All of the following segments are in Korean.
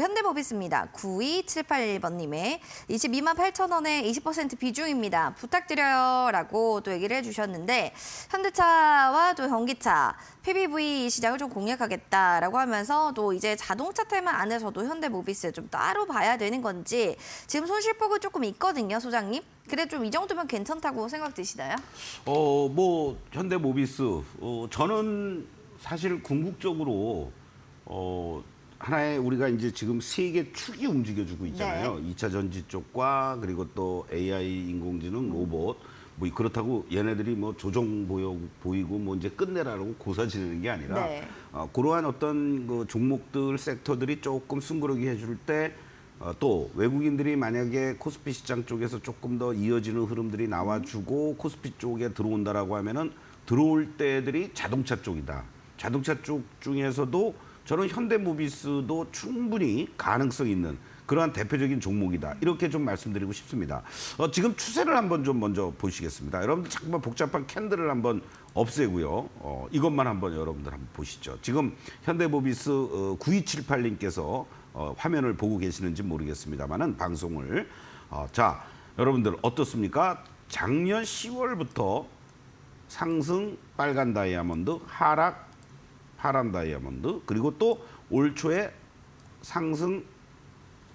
현대모비스입니다. 92781번님의 22만 8천 원에 20% 비중입니다. 부탁드려요. 라고 또 얘기를 해주셨는데 현대차와 또 전기차, PBV 시장을 좀 공략하겠다라고 하면서 또 이제 자동차 테마 안에서도 현대모비스 좀 따로 봐야 되는 건지 지금 손실폭은 조금 있거든요, 소장님. 그래 좀 이 정도면 괜찮다고 생각 드시나요? 어, 뭐 현대모비스 어, 저는 사실 궁극적으로 어, 하나의 우리가 이제 지금 세계 축이 움직여주고 있잖아요. 이 2차 전지 쪽과 그리고 또 AI 인공지능 로봇 뭐 그렇다고 얘네들이 뭐 조정 보여 보이고 뭐 이제 끝내라고 고사 지르는 게 아니라 네. 어, 그러한 어떤 그 종목들 섹터들이 조금 숨그러기 해줄 때 어, 또 외국인들이 만약에 코스피 시장 쪽에서 조금 더 이어지는 흐름들이 나와주고 코스피 쪽에 들어온다라고 하면은 들어올 때들이 자동차 쪽이다. 자동차 쪽 중에서도 저는 현대모비스도 충분히 가능성 있는 그러한 대표적인 종목이다. 이렇게 좀 말씀드리고 싶습니다. 어, 지금 추세를 한번 좀 먼저 보시겠습니다. 여러분들 자꾸만 복잡한 캔들을 한번 없애고요. 어, 이것만 한번 여러분들 한번 보시죠. 지금 현대모비스 어, 9278님께서 어, 화면을 보고 계시는지 모르겠습니다만은 방송을 어, 자 여러분들 어떻습니까? 작년 10월부터 상승 빨간 다이아몬드 하락 파란 다이아몬드 그리고 또 올 초에 상승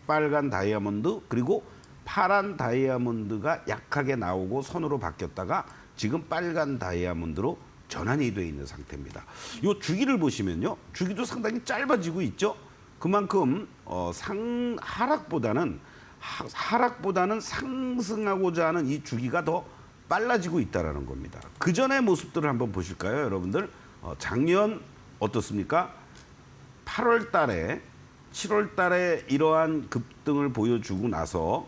빨간 다이아몬드 그리고 파란 다이아몬드가 약하게 나오고 선으로 바뀌었다가 지금 빨간 다이아몬드로 전환이 돼 있는 상태입니다. 이 주기를 보시면요, 주기도 상당히 짧아지고 있죠. 그만큼 어, 상 하락보다는 하, 하락보다는 상승하고자 하는 이 주기가 더 빨라지고 있다라는 겁니다. 그 전의 모습들을 한번 보실까요, 여러분들? 어, 작년 어떻습니까? 8월 달에 7월 달에 이러한 급등을 보여주고 나서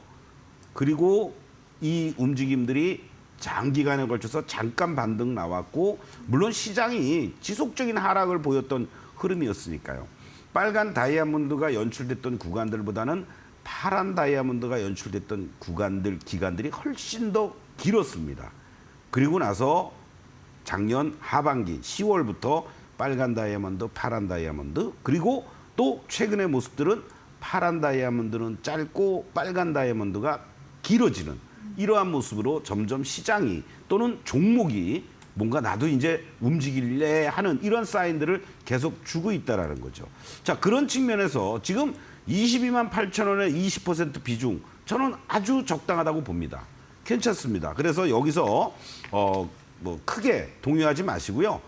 그리고 이 움직임들이 장기간에 걸쳐서 잠깐 반등 나왔고 물론 시장이 지속적인 하락을 보였던 흐름이었으니까요. 빨간 다이아몬드가 연출됐던 구간들보다는 파란 다이아몬드가 연출됐던 구간들 기간들이 훨씬 더 길었습니다. 그리고 나서 작년 하반기 10월부터 빨간 다이아몬드, 파란 다이아몬드 그리고 또 최근의 모습들은 파란 다이아몬드는 짧고 빨간 다이아몬드가 길어지는 이러한 모습으로 점점 시장이 또는 종목이 뭔가 나도 이제 움직일래 하는 이런 사인들을 계속 주고 있다라는 거죠. 자, 그런 측면에서 지금 22만 8천 원의 20% 비중 저는 아주 적당하다고 봅니다. 괜찮습니다. 그래서 여기서 어 뭐 크게 동요하지 마시고요.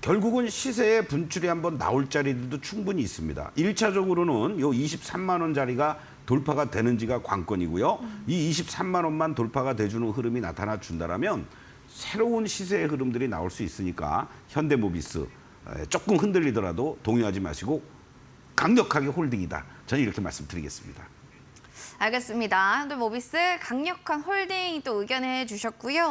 결국은 시세의 분출이 한번 나올 자리들도 충분히 있습니다. 일차적으로는 요 23만 원짜리가 돌파가 되는지가 관건이고요. 이 23만 원만 돌파가 돼주는 흐름이 나타나 준다라면 새로운 시세의 흐름들이 나올 수 있으니까 현대모비스 에, 조금 흔들리더라도 동요하지 마시고 강력하게 홀딩이다. 저는 이렇게 말씀드리겠습니다. 알겠습니다. 현대모비스 강력한 홀딩 또 의견해 주셨고요.